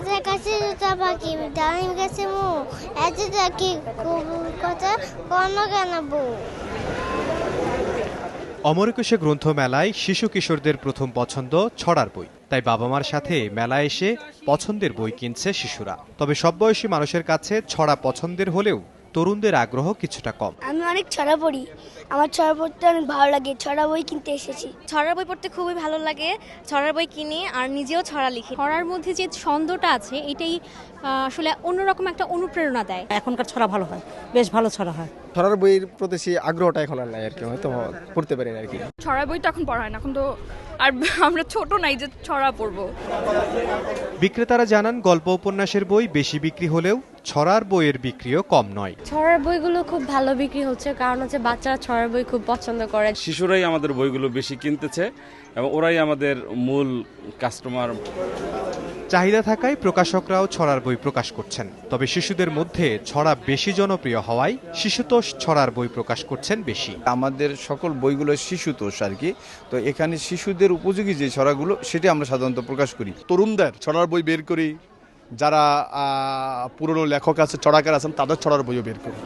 গাছের কাছে জুতা পাখি ডালিম গাছে মু। এত দেখি কথা কোন কেন বউ অমরকুশে গ্রন্থমেলায় শিশু কিশোরদের প্রথম পছন্দ ছড়ার বই। তাই বাবা মার সাথে মেলায় এসে পছন্দের বই কিনছে শিশুরা। তবে সব বয়সী মানুষের কাছে ছড়া পছন্দের হলেও তরুণদের আগ্রহ কিছুটা কম। অনেক ছড়া পড়ি। আমার ছড়া পড়তে অনেক ভালো লাগে ছড়া বই কিনতে এসেছি। ছড়ার বই পড়তে খুবই ভালো লাগে ছড়ার বই কিনি আর নিজেও ছড়া লিখি। ছড়ার মধ্যে যে ছন্দটা আছে এটাই আসলে অন্যরকম একটা অনুপ্রেরণা দেয়। এখনকার ছড়া ভালো হয় বেশ ভালো ছড়া হয়। ছড়ার বইয়ের প্রতি সেই আগ্রহটা এখন আর নাই আর কি হয়তো পড়তে পারি না আর কি। ছড়ার বই তো এখন পড়া হয় না এখন তো আর আমরা ছোট নাই যে ছড়া পড়ব। বিক্রেতারা জানান গল্প উপন্যাসের বই বেশি বিক্রি হলেও ছড়ার বইয়ের বিক্রিও কম নয়। ছড়ার বইগুলো খুব ভালো বিক্রি হচ্ছে। কারণ হচ্ছে বাচ্চারা ছড়ার বই খুব পছন্দ করে। শিশুরাই আমাদের বইগুলো বেশি কিনতেছে এবং ওরাই আমাদের মূল কাস্টমার চাহিদা থাকায় প্রকাশকরাও ছড়ার বই প্রকাশ করছেন। তবে শিশুদের মধ্যে ছড়া বেশি জনপ্রিয় হওয়ায় শিশুতোষ ছড়ার বই প্রকাশ করছেন বেশি। আমাদের সকল বইগুলো শিশুতোষ আর কি। তো এখানে শিশুদের উপযোগী যে ছড়াগুলো সেটি আমরা সাধারণত প্রকাশ করি। তরুণদের ছড়ার বই বের করি যারা পুরনো লেখক আছে ছড়াকার আছেন তাদের ছড়ার বইও বের করি।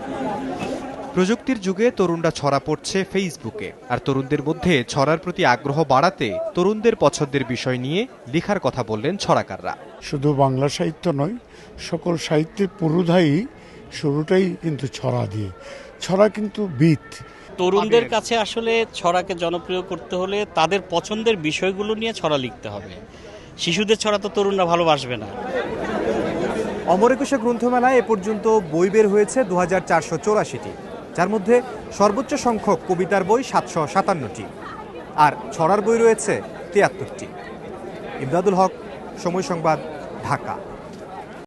প্রযুক্তির যুগে তরুণরা ছড়া পড়ছে ফেসবুকে আর তরুণদের মধ্যে ছড়ার প্রতি আগ্রহ বাড়াতে তরুণদের পছন্দের বিষয় নিয়ে লেখার কথা বললেন ছড়াকাররা। শুধু বাংলা সাহিত্য নয় সকল সাহিত্যের পুরুধাই শুরুটাই কিন্তু ছড়া দিয়ে। ছড়া কিন্তু বিত তরুণদের কাছে আসলে ছড়াকে জনপ্রিয় করতে হলে তাদের পছন্দের বিষয়গুলো নিয়ে ছড়া লিখতে হবে। শিশুদের ছড়া তো তরুণরা ভালোবাসবে না। অমরেকুশা গ্রন্থমেলায় এ পর্যন্ত বই বের হয়েছে দু হাজার চারশো চৌরাশিটি। যার মধ্যে সর্বোচ্চ সংখ্যক কবিতার বই সাতশো সাতান্নটি আর ছড়ার বই রয়েছে তিয়াত্তরটি। ইমদাদুল হক, সময় সংবাদ, ঢাকা।